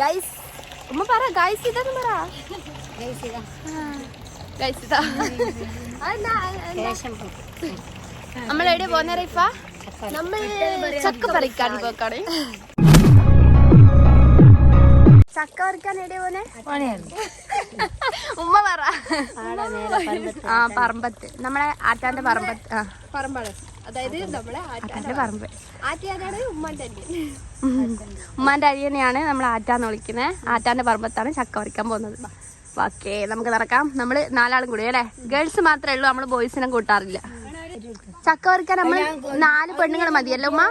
Guys ഉമ്മ പറ guys ഇതെന്ന് പറ. ഗൈസ് ഇതാ. നമ്മൾ എവിടെ പോന്ന റൈഫ? നമ്മൾ ചക്ക പറിക്കാൻ പോക്കാണ്. ചക്ക പറിക്കാൻ എവിടെ പോന്നെ? ഉമ്മ പറ. ആ പറമ്പത്ത്. നമ്മളെ ആറ്റാന്റെ പറമ്പത്ത് ആ. പറമ്പാണ് അതായത് നമ്മളെ പറമ്പ്. അനിയൻ. അരിയനെയാണ് നമ്മൾ ആറ്റാന്ന് വിളിക്കുന്നത് ആറ്റാന്റെ പറമ്പത്താണ് ചക്ക പറിക്കാൻ പോകുന്നത്. ഓക്കെ നമുക്ക് നടക്കാം. നമ്മൾ നാലാളും കൂടി അല്ലേ? ഗേൾസ് മാത്രമേ ഉള്ളൂ നമ്മൾ ബോയ്സിനെ കൂട്ടാറില്ല. ചക്ക പറിക്കാൻ നമ്മൾ നാല് പെണ്ണുങ്ങൾ മതിയല്ലോ ഉമ്മ?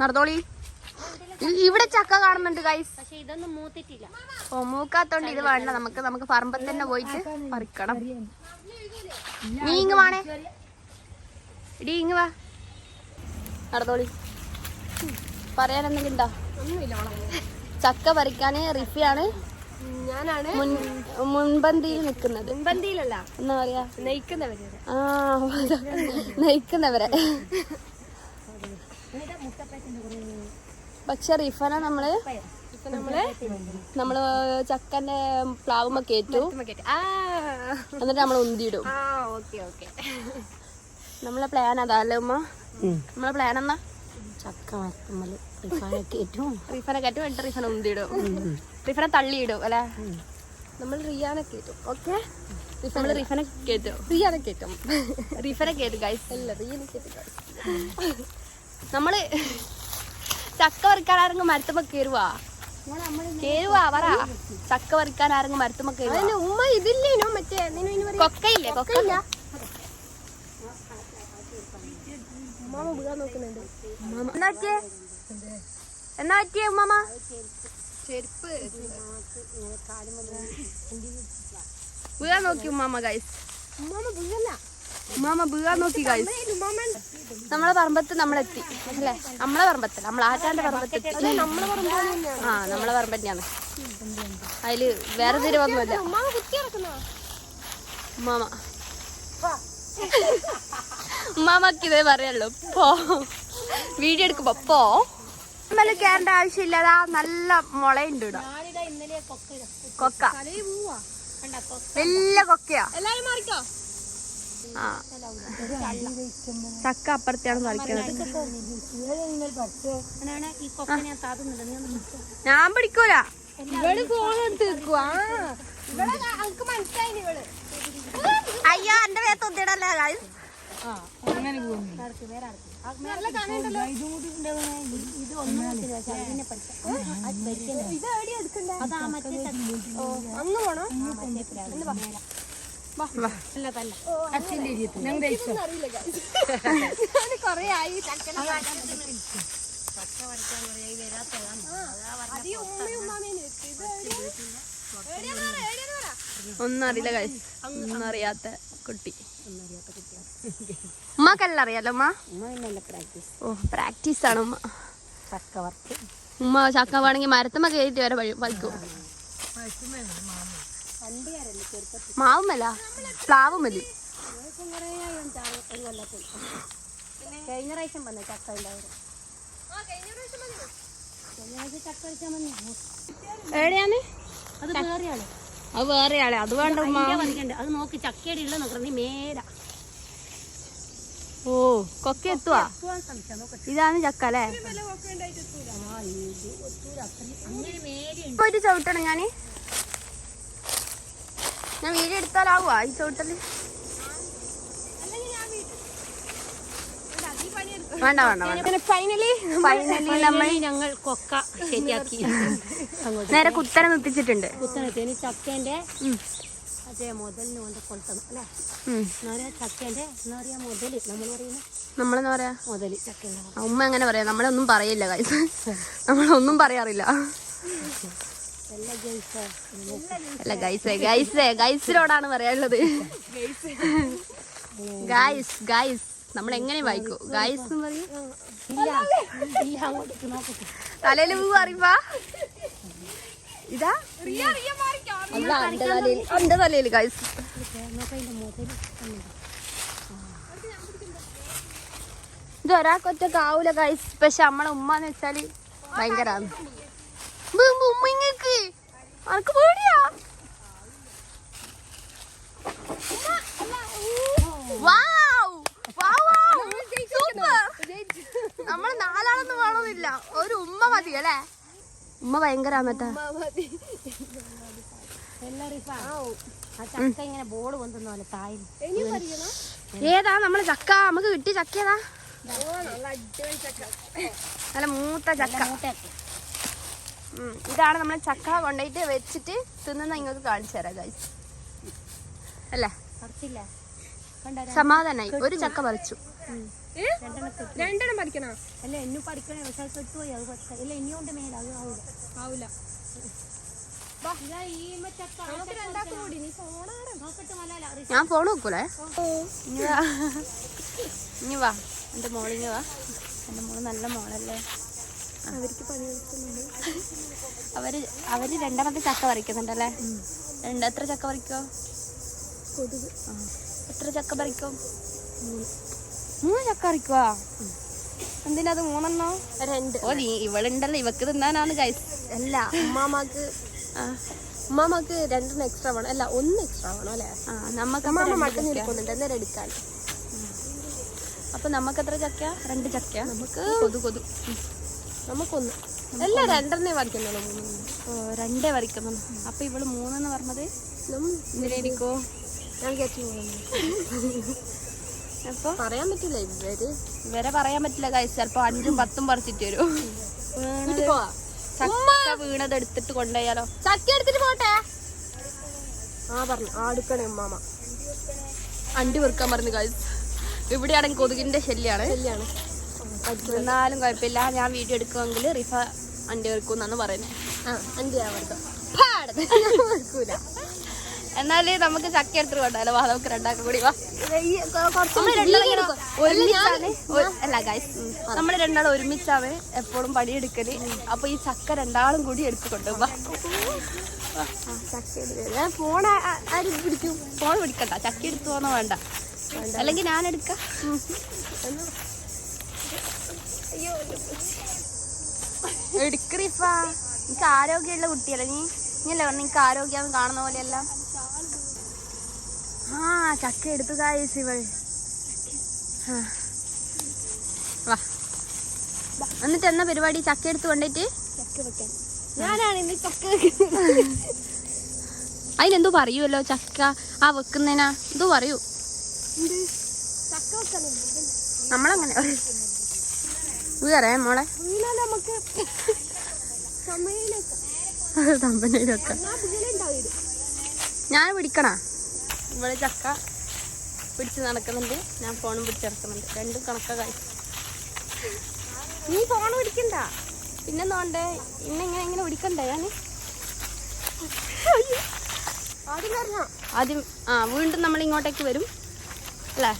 നടന്നോളി. ഇവിടെ ചക്ക കാണുന്നുണ്ട് ഗൈസ് പക്ഷെ ഇതൊന്നും മൂത്തിട്ടില്ല. ഓ മൂക്കാത്തോണ്ട് ഇത് വേണ്ട. നമുക്ക് നമുക്ക് പറമ്പത്തന്നെ പോയിട്ട് പറിക്കണം. നീ ഇങ്ങ് വാണേ. ഇടി ഇങ്ങ് വാ. നടന്നോളി. പറയാൻ എന്തെങ്കിലും ഉണ്ടോ? ഒന്നുമില്ല ചക്ക പറിക്കാന് റിഫിയാണ് ഞാനാണ് മുൻ മുൻപന്തിയിൽ നിൽക്കുന്നത്. മുൻപന്തിയിലല്ല എന്താ പറയാ? നയിക്കുന്നവര് ആ നയിക്കുന്നവരെ. പക്ഷെ റിഫന നമ്മൾ ഇപ്പൊ നമ്മൾ നമ്മൾ ചക്കന്റെ പ്ലാവുമ്പോ ആ. എന്നിട്ട് നമ്മൾ ഉന്തിയിടും. ആ ഓക്കെ ഓക്കെ. നമ്മളെ പ്ലാൻ അതല്ലേ ഉമ്മ? നമ്മളെ പ്ലാൻ എന്നാ? ചക്ക മരത്തുമ്മൽ റിഫാനൊക്കെ ഏറ്റവും റിഫനെ കയറ്റും എന്നിട്ട് റിഫനെ ഉന്തിയിടും റീഫാനെ തള്ളിയിടും അല്ലേ? നമ്മൾ റിയാനെ കേട്ടു ഓക്കെ നമ്മൾ റീഫാനെ കയറ്റും റിയാനെ കേറ്റും റീഫാനെ കയറ്റും ഗൈസ് അല്ല റിയാനെ കേട്ടു നമ്മൾ ചക്ക പറിക്കാൻ ആരെങ്കിലും മരത്തുമ്പോ കയറുവാ കേറുവാ പറ. ചക്ക പറിക്കാൻ ആരെങ്കിലും മരത്തുമ്പോ കയറുവാ ഉമ്മ ഇതില്ലേനോ മറ്റേ കൊക്കയില്ലേ കൊക്കയില്ല. ഉമ്മാമ വീഴാൻ നോക്കുന്നുണ്ട്. എന്നാ പറ്റിയേ? എന്നാ പറ്റിയേ ഉമ്മാമ? ചെരുപ്പ് വീഴാൻ നോക്കി ഉമ്മാമ ഗൈസ് ഉമ്മാമ വീഴല്ല ഉമ്മാമ വീഴാൻ നോക്കി ഗൈസ് നമ്മളെ പറമ്പത്ത് നമ്മളെത്തി അല്ലേ? നമ്മളെ പറമ്പത്ത് നമ്മൾ ആറ്റാന്റെ പറമ്പത്ത് ആ നമ്മളെ പറമ്പന്നെയാണ് അതിൽ വേറെ തിരുവൊന്നുമില്ല. ഉമ്മാമ. കുത്തി ഇറക്കുന്ന ഉമ്മാമ ഇതേ പറയുള്ളൂ പോ. വീഡിയോ എടുക്കുമ്പോ പോ. ഇന്നലെ കേറേണ്ട ആവശ്യമില്ലതാ നല്ല മുളയുണ്ട് ഇവിടെ ഇന്നലെ കൊക്ക വല്ല വലിയ കൊക്കയാ. ചക്ക അപ്പുറത്താണ് മറിക്കുന്നത് ഞാൻ പിടിക്കൂല. ഫോൺ എടുത്ത് അയ്യോ എന്റെ പേര് തൊത്തിടല്ലേ guys. നല്ല കാണണ്ടല്ലോ ഇത് ഒന്നും ഇതിനെ പഠിക്കാം ഇത് എവിടെ എടുക്കണ്ടേ? അതാ മറ്റേ ഓ അങ്ങ് പോണോ? വാ. ഞാൻ. കൊറേ ആയി. ഒന്നും അറിയില്ല. ഒന്നും അറിയാത്ത കുട്ടി. ഉമ്മക്കെല്ലാം അറിയാലോ ഓ പ്രാക്ടീസ് ആണ് ഉമ്മ. ഉമ്മ ചക്ക വേണമെങ്കിൽ മരത്തുമ്മ കയറ്റി വരെ വലിക്കും മാവുമല്ല പ്ലാവ് മതി കഴിഞ്ഞ പ്രാവശ്യം വന്ന ചക്ക ഉണ്ടാവും എവിടെയാണ്? അത് വേറെയാണ്. അത് വേറെ ആളെ. അത് വേണ്ട അത് നോക്ക് ചക്കയുടെ ഉള്ള നോക്കണം നീ മേല. ഓ കൊക്ക എത്തുവാ? ഇതാണ് ചക്ക അല്ലേ? ഒരു ചവിട്ടണം ഞാൻ. ഞാൻ വീട് എടുത്താലാവുക ഈ ചവിട്ടൽ. വേണ്ട വേണ്ട വേണ്ട. ഫൈനലി ഫൈനലി നമ്മൾ ഞങ്ങൾ കൊക്ക ശരിയാക്കി. നേരെ കുത്തനെ നിർത്തിച്ചിട്ടുണ്ട്. കുത്തനത്തിന് ചക്കേന്റെ അതേ മുതലിന് കൊണ്ട് കൊളുത്തണം അല്ലേ? ചക്കേന്റെ എന്ന് പറയാ മുതൽ. നമ്മൾ പറയുന്നത് നമ്മളെന്താ പറയാ? മുതൽ ചക്കേന്റെ ഉമ്മ എങ്ങനെ പറയാ? നമ്മളൊന്നും പറയില്ല ഗൈസ് നമ്മളൊന്നും പറയാറില്ല. അല്ല ഗൈസേ ഗൈസേ ഗൈസിനോടാണ് പറയാനുള്ളത്. ഗൈസ് ഗൈസ് നമ്മൾ എങ്ങനെ വായിക്കൂ? ഗായ്സ് എന്ന് തലയിൽ പൂ അറിയുമ്പോ ഇതാ? അല്ല അന്റെ തലയിൽ അന്റെ തലയിൽ ഗായ്സ് ഇത് ഒരാൾക്കൊറ്റക്ക് ആവൂല ഗൈസ് പക്ഷെ നമ്മളെ ഉമ്മ എന്ന് വെച്ചാൽ ഭയങ്കരാണ്. ഉമ്മ ഇങ്ങക്ക്. അനക്ക് പേടിയാ? വാ. നമ്മൾ നാലാളൊന്നും വേണമെന്നില്ല. ഒരു ഉമ്മ മതി അല്ലേ? ഉമ്മ ഭയങ്കര ഏതാ നമ്മൾ ചക്ക? നമുക്ക് കിട്ടിയ ചക്ക ഏതാ? നല്ല മൂത്ത ചക്ക. ഇതാണ് നമ്മൾ ചക്ക കൊണ്ടുപോയിട്ട് വെച്ചിട്ട് തിന്നുന്ന നിങ്ങൾക്ക് കാണിച്ചു തരാം ഗൈസ് അല്ലേ? സമാധാനായി. ഒരു ചക്ക പറിച്ചു. രണ്ടെണ്ണം പഠിക്കണോ? അല്ല എന്നും പഠിക്കണേ പക്ഷെ പോയി. അത് പറിച്ച ഇല്ല ഇനിയുണ്ട് മേലെ. അത് ആവൂല. ആവൂല. ഇതാ ഈ ചക്ക നമുക്ക് രണ്ടാക്കും കൂടി. നീ ഫോണാണ് നോക്കട്ടെ മലയാള റിഫ ഞാൻ ഫോൺ വെക്കൂലേ? ഇനി വാ. ഇനി വാ. എന്റെ മോളിങ്ങ് വാ. എന്റെ മോൾ നല്ല മോളല്ലേ. അവർക്ക് പണി അവർ അവർ രണ്ടാമത്തെ ചക്ക പറിക്കുന്നുണ്ടല്ലേ? രണ്ട് എത്ര ചക്ക പറിക്കോ? എത്ര ചക്ക പറിക്കും? മൂന്ന് ചക്ക എന്തിനാ അത് മൂന്നെണ്ണോ? രണ്ട്. ഓ നീ ഇവളുണ്ടല്ലോ. ഇവക്ക് തിന്നാനാണ് ഗൈസ് അല്ല ഉമ്മാമാക്ക് ഉമ്മാമാക്ക് രണ്ടെണ്ണം എക്സ്ട്രാ വേണം. അല്ല ഒന്ന് എക്സ്ട്രാ വേണം അല്ലേ? നമുക്ക് ഉമ്മാമ മട്ടൻ എടുക്കുന്നുണ്ട്. അന്നേരം എടുക്കാൻ അപ്പൊ നമുക്ക് എത്ര ചക്ക രണ്ട് ചക്ക നമുക്ക് കൊതു കൊതു. നമുക്കൊന്ന്. അല്ല രണ്ടെണ്ണേ വരയ്ക്കുന്നുള്ളൂ മൂന്നെണ്ണം രണ്ടേ പറിക്കുന്നു അപ്പൊ ഇവൾ മൂന്നെന്ന് പറഞ്ഞത്? എന്തിനായിരിക്കോ? ഞാൻ വിചാരിച്ചു മൂന്നെണ്ണം പറയാൻ പറ്റില്ല ഇവർ ഇവരെ പറയാൻ പറ്റില്ല ഗൈസ് ചിലപ്പോ അഞ്ചും പത്തും പറിച്ചിട്ട് വരും. ചക്ക വീണത് എടുത്തിട്ട് കൊണ്ടുപോയാലോ? ചക്ക എടുത്തിട്ട് പോട്ടെ? ആ പറഞ്ഞു. ആടുക്കണേ ഉമ്മാമ അണ്ടി വെറുക്കാൻ പറഞ്ഞു ഗൈസ് ഇവിടെയാണെങ്കിൽ കൊതുകിന്റെ ശല്യാണ്. ശല്യാണ്. എന്നാലും കുഴപ്പമില്ല. ഞാൻ വീഡിയോ എടുക്കുമെങ്കിൽ റിഫ അണ്ടി വെറുക്കും എന്നാണ് പറയുന്നത്. ആ അഞ്ച് വെറുക്കും വെക്കൂല എന്നാൽ നമുക്ക് ചക്ക എടുത്തിട്ട് കൊണ്ടല്ലോ വാ നമുക്ക് രണ്ടാക്കും കൂടി വാ. അല്ല ഗൈസ് നമ്മൾ രണ്ടാളും ഒരുമിച്ചാണ് എപ്പോഴും പണിയെടുക്കൽ. അപ്പൊ ഈ ചക്ക രണ്ടാളും കൂടി എടുത്തു കൊണ്ടുപോവാ ചക്ക എടുക്കുക ഫോൺ പിടിക്കും? ഫോൺ പിടിക്കണ്ട. ചക്ക എടുത്തു പോന്ന വേണ്ട. അല്ലെങ്കിൽ ഞാൻ എടുക്കാം. എടുക്ക് എനിക്ക് ആരോഗ്യമുള്ള കുട്ടിയല്ല നീ? നീ അല്ലേ പറഞ്ഞു നിനക്ക് ആരോഗ്യം കാണുന്ന പോലെയല്ല. ആ ചക്ക എടുത്തു കായസ് ഇവൾ. വാ. എന്നിട്ട് എന്നാ പരിപാടി? ചക്ക എടുത്ത് കൊണ്ടിട്ട് ഞാനാണ് ചക്ക അതിനെന്തോ പറയുമല്ലോ ചക്ക ആ വെക്കുന്നതിനാ എന്തോ പറയൂ. നമ്മളങ്ങനെ. പറയാം മോളെ? നമുക്ക് തമ്പനയിലൊക്കെ. ഞാൻ പിടിക്കണ? ഇവിടെ ചക്ക പിടിച്ച് നടക്കുന്നുണ്ട്. ഞാൻ ഫോണും പിടിച്ച് നടക്കുന്നുണ്ട്. രണ്ടും കണക്കായി. കായ് നീ ഫോൺ പിടിക്കണ്ട. പിന്നെ നോണ്ടേ ഇന്നെ ഇങ്ങനെ ഇങ്ങനെ പിടിക്കണ്ടേ ഞാൻ ആദ്യം ആ വീണ്ടും നമ്മൾ ഇങ്ങോട്ടേക്ക് വരും. അല്ലേ?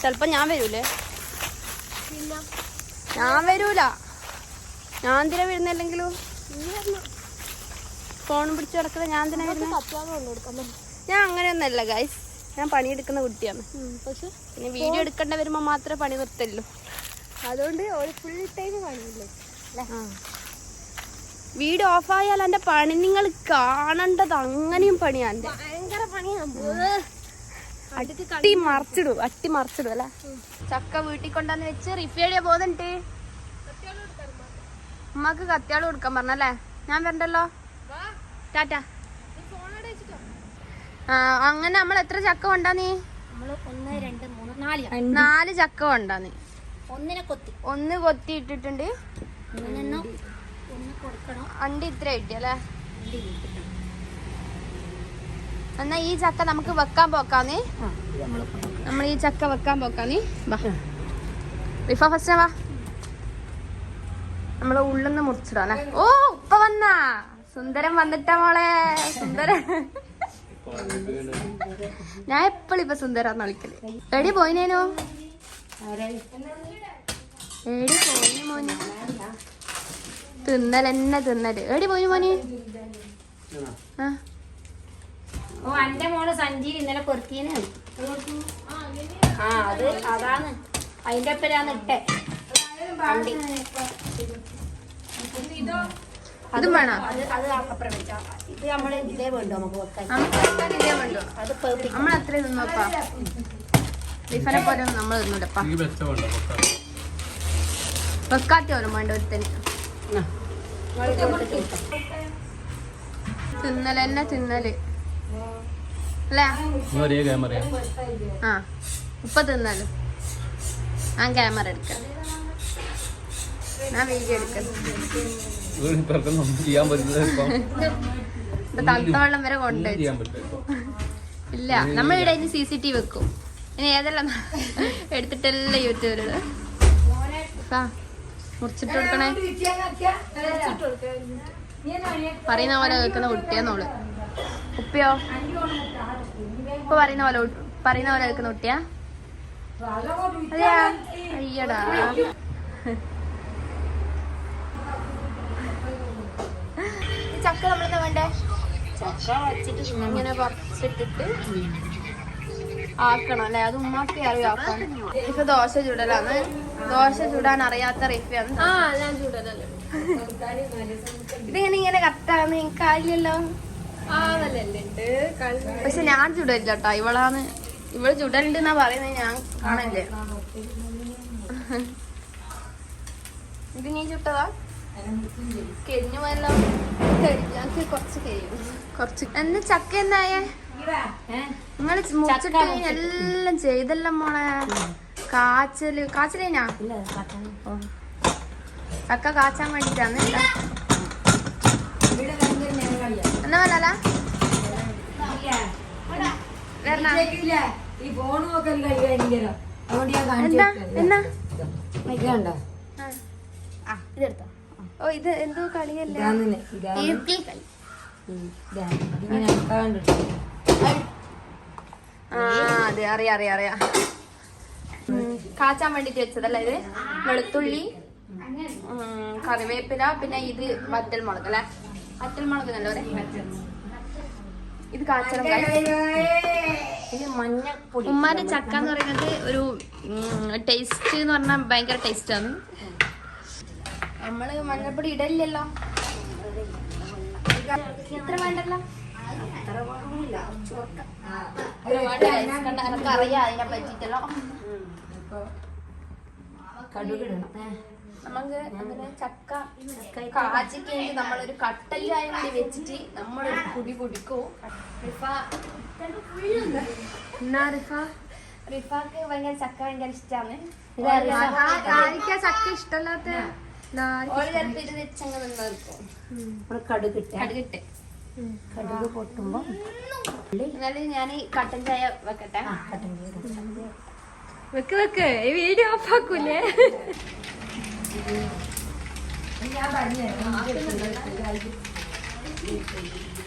ചിലപ്പോൾ ഞാൻ വരൂലേ? ഞാൻ വരൂല. ഞാൻ തിരെ വരുന്നില്ലെങ്കിലും നീ പറഞ്ഞോ ഫോണും പിടിച്ച് കിടക്കുന്നത് ഞാൻ തന്നെ ഞാൻ അങ്ങനെയൊന്നല്ല ഗൈസ് ഞാൻ പണിയെടുക്കുന്ന കുട്ടിയാണ്. പക്ഷെ പിന്നെ വീഡിയോ എടുക്കേണ്ട വരുമ്പോൾ മാത്രമേ പണി നിർത്തല്ലോ അതുകൊണ്ട് ഒരു ഫുൾ ടൈം പണിയില്ലേ? വീഡിയോ ഓഫായാൽ എന്റെ പണി നിങ്ങൾ കാണേണ്ടത് അങ്ങനെയും പണിയാ എന്റെ. ഭയങ്കര പണിയാണ് അട്ടി മറിച്ചിടും അട്ടി മറിച്ചിടും അല്ലേ? ചക്ക വീട്ടിൽ കൊണ്ടാന്ന് വെച്ച് റിഫിയുടെ പോകുന്നുണ്ട് ഉമ്മക്ക് കത്തിയാൾ കൊടുക്കാൻ പറഞ്ഞല്ലേ? ഞാൻ വരണ്ടല്ലോ? ടാറ്റ. ആ അങ്ങനെ നമ്മൾ എത്ര ചക്ക കൊണ്ടാ നീ? നാല് ചക്ക. ചക്ക കൊണ്ടാന്ന് ഒന്നിനെ കൊത്തി. ഒന്ന് കൊത്തി ഇട്ടിട്ടുണ്ട്. അണ്ട് ഒന്ന് കൊടുക്കണം. അണ്ടി ഇത്ര കിട്ടിയല്ലേ എന്നാ ഈ ചക്ക നമുക്ക് വെക്കാൻ പോക്കാന്നേ നമ്മൾ നമ്മൾ ഈ ചക്ക വെക്കാൻ പോക്കാന്നേ വാ. റിഫ ഫസ്റ്റ് വാ. നമ്മൾ ഉള്ളിന്ന് നിന്ന് അല്ലേ? ഓ ഇപ്പൊ വന്നാ. സുന്ദരം വന്നിട്ട മോളെ. സുന്ദരം. ഞാൻ എപ്പോഴും ഇപ്പൊ സുന്ദരാന്ന് വിളിക്കൽ. എടി പോയിനേനോ? എടി പോയി മോന്. തിന്നലെന്നെ തിന്നൽ. എടി പോയി മോന്? ആ. ഓ എന്റെ മോൾ സഞ്ജീവ് ഇന്നലെ പൊറുക്കീനാണ് ആ അത് അതാണ്. അതിന്റെ ഒപ്പരാന്ന് ഇട്ടേ. വണ്ടി ഇതും വേണം? അത് അത് അപ്പുറം വെച്ചാ. ഇത് വേണ്ടു നമുക്ക് വെക്കാൻ ഇതേ വേണ്ടോ? അത് നമ്മൾ അത്രയും തിന്നോപ്പാ ബീഫനെ പോലെ നമ്മൾ പൊക്കാൻ വെക്കാത്ത പോലും വേണ്ട ഒരുത്തന്. തിന്നൽ തന്നെ തിന്നൽ. അല്ലേ? ആ. ഇപ്പൊ തിന്നൽ. ഞാൻ ക്യാമറ എടുക്കാം. ഞാൻ വീഡിയോ എടുക്കാം. ഇവർക്കൊന്നും ചെയ്യാൻ പറ്റുന്നത് ഇപ്പം ഇപ്പൊ വരെ കൊണ്ട് ചെയ്യാൻ പറ്റില്ല ഇവിടെ ഇല്ല ഇനി സി സി ടി വെക്കും. ഇനി ഏതെല്ലാം എടുത്തിട്ടെല്ലാം യൂട്യൂബിൽ ആ, മുറിച്ചിട്ട് കൊടുക്കണേ. പറയുന്ന പോലെ കേൾക്കുന്ന കുട്ടിയാന്നോൾ. ഉപ്പയോ ഉപ്പ പറയുന്ന പോലെ പറയുന്ന പോലെ കേൾക്കുന്ന കുട്ടിയാ? അതെയാ? അയ്യടാ ഈ ചക്ക നമ്മളെന്താ വേണ്ടേ? ഇങ്ങനെ പറിച്ചിട്ടിട്ട് ആക്കണം അല്ലെ? അത് ഉമ്മാക്കി അറിയാം. ആക്കാൻ ഇപ്പൊ ദോശ ചുടലാണ്. ദോശ ചുടാൻ അറിയാത്ത ചൂടലല്ലേ ഇതിങ്ങനെ ഇങ്ങനെ കത്താന്ന് എനിക്ക് ആയില്ലല്ലോ പക്ഷെ ഞാൻ ചുടലില്ല കേട്ടോ ഇവളാണ്. ഇവൾ ചുടലുണ്ട് എന്നാ പറയുന്നത് ഞാൻ കാണല്ലേ ഇത് നീ ചുട്ടതാ? കരിഞ്ഞു പോയല്ലോ. ഞങ്ങൾക്ക് കുറച്ച് കുറച്ച്. എന്നെ ചക്ക മുറിച്ചിട്ട് എല്ലാം ചെയ്തല്ലോ മോളെ. കാച്ചൽ. കാച്ചൽ ഓ. ചക്ക കാച്ചാൻ വേണ്ടിട്ടാന്ന്. എന്നാ വരണ ഈ ഫോൺ നോക്കാൻ കഴിയാനില്ലല്ലോ അതുകൊണ്ട് ഞാൻ കാണിച്ചു എന്താ എന്നാ? ഇതെടുത്തോ. ഓ ഇത് എന്തോ കളിയല്ലേ? ആ അതെ അറിയാം അറിയാം അറിയാം. കാച്ചാൻ വേണ്ടിട്ട് വെച്ചതല്ലേ ഇത്? വെളുത്തുള്ളി കറിവേപ്പില പിന്നെ ഇത് വറ്റൽ മുളക് അല്ലെ? വറ്റൽ മുളക് നല്ല ഇത് കാച്ചണം ഇത് മഞ്ഞപ്പൊടി. ഉമ്മാന്റെ ചക്ക എന്ന് പറയുന്നത് ഒരു ടേസ്റ്റ് എന്ന് പറഞ്ഞാൽ ഭയങ്കര ടേസ്റ്റ് ആണ്. നമ്മൾ മഞ്ഞപ്പൊടി ഇടലില്ലല്ലോ. ഇത്ര വേണ്ടല്ലോ? ഒരുപാട് rice കണ്ട എനക്ക് അറിയാം അതിനെ പറ്റിട്ടല്ലോ കടുകിടണം നമുക്ക് അങ്ങനെ ചക്ക നമ്മളൊരു കട്ടലായി വെച്ചിട്ട് നമ്മളൊരു കുടി കുടിക്കൂ റിഫ എന്നാ റിഫ? റിഫാക്ക് ഭയങ്കര ചക്ക ഭയങ്കര ഇഷ്ടമാണ് ചക്ക ഇഷ്ടമല്ലാത്ത കടുകിട്ട കടുക് പൊട്ടുമ്പോ എന്നാലും ഞാൻ കട്ടൻ ചായ വെക്കട്ടെ. കട്ടൻ ചായ വെക്ക്. വെക്ക് ഈ വീഡിയോ ഓഫ് ആക്കൂലേ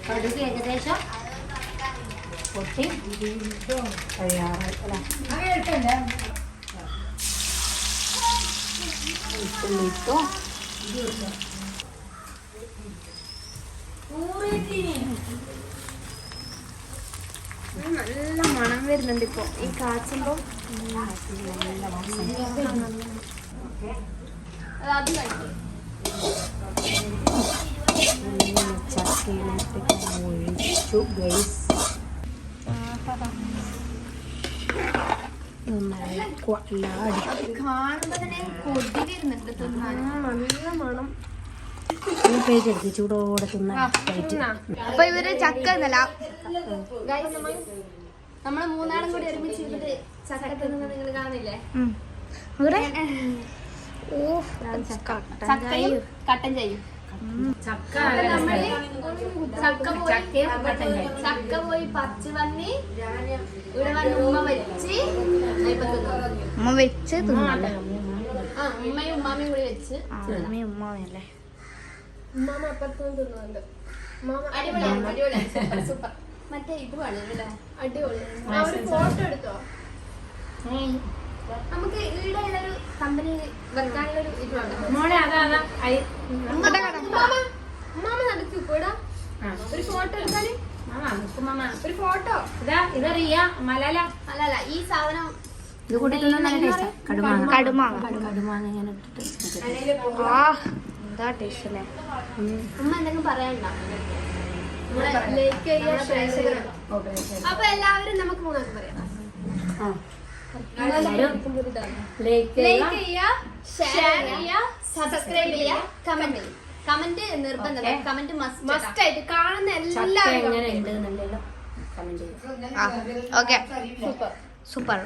കടുക് ഏകദേശം പൊട്ടി. കഴിയാറായി ഉള്ളിട്ടു? നല്ല മണം വരുന്നുണ്ട് ഇപ്പൊ. ഈ കാച്ചുമ്പോ. അത് കഴിക്കും ചക്കയിലിട്ട് ഒഴിച്ചു ഗൈസ് തിന്നാൻ നല്ല മണം ചൂടോടെ അപ്പൊ ഇവർ ചക്ക എന്നല്ല നമ്മൾ മൂന്നാളും കൂടി ഒരുമിച്ച് ചക്ക നിങ്ങൾ കാണുന്നില്ലേ ചക്കയും കട്ടൻ ചെയ്യും ചക്ക നമ്മൾ ചക്ക പോയി ചക്ക പോയി പറിച്ച് വന്ന് ഇവിടെ വന്ന് ഉമ്മ വെച്ച് ഉമ്മ വെച്ച് ഉമ്മയും ഉമ്മാമയും കൂടി വെച്ച് ഉമ്മയും ഉമ്മാമയല്ലേ ഉമ്മാമ അപ്പുറത്തും തിന്നുന്നുണ്ട്. ഉമ്മാമ അടിപൊളിയാണ് അടിപൊളിയാണ് സൂപ്പർ സൂപ്പർ. മറ്റേ ഇത് വേണമല്ലേ. അടിപൊളി. ഫോട്ടോ എടുത്തോ? നമുക്ക് ഇവിടെ ഒരു കമ്പനി വെക്കാനുള്ള ഒരു ഇത് വേണം? മോളെ അതാ അതാ. ഉമ്മാമ നടക്കൂ കൂടാ ഒരു ഫോട്ടോ എടുത്താൽ? മാമാ, മാമാ. ഒരു ഫോട്ടോ. ഇതാ ഇതറിയ മലാല അല്ലല്ല ഈ സാധനം ഇത് കൂടി തിന്നാൻ നല്ല ടേസ്റ്റാ കടുമാങ്ങ. കടുമാങ്ങ. കടുമാങ്ങ. ഇങ്ങനെ ഇട്ടിട്ട് ആ എന്താ ടേസ്റ്റ് അല്ലേ ഉമ്മ എന്തെങ്കിലും പറയാനുണ്ടോ അപ്പൊ എല്ലാവരും നമുക്ക് മൂന്നാൾക്ക് പറയാം. ലൈക്ക് ചെയ്യുക ഷെയർ ചെയ്യുക സബ്സ്ക്രൈബ് ചെയ്യുക കമന്റ് ചെയ്യുക കമന്റ് നിർബന്ധം. കമന്റ് മസ്റ്റ് മസ്റ്റ് ആയിട്ട് കാണുന്ന എല്ലാവരും ഓക്കെ. സൂപ്പർ. സൂപ്പർ.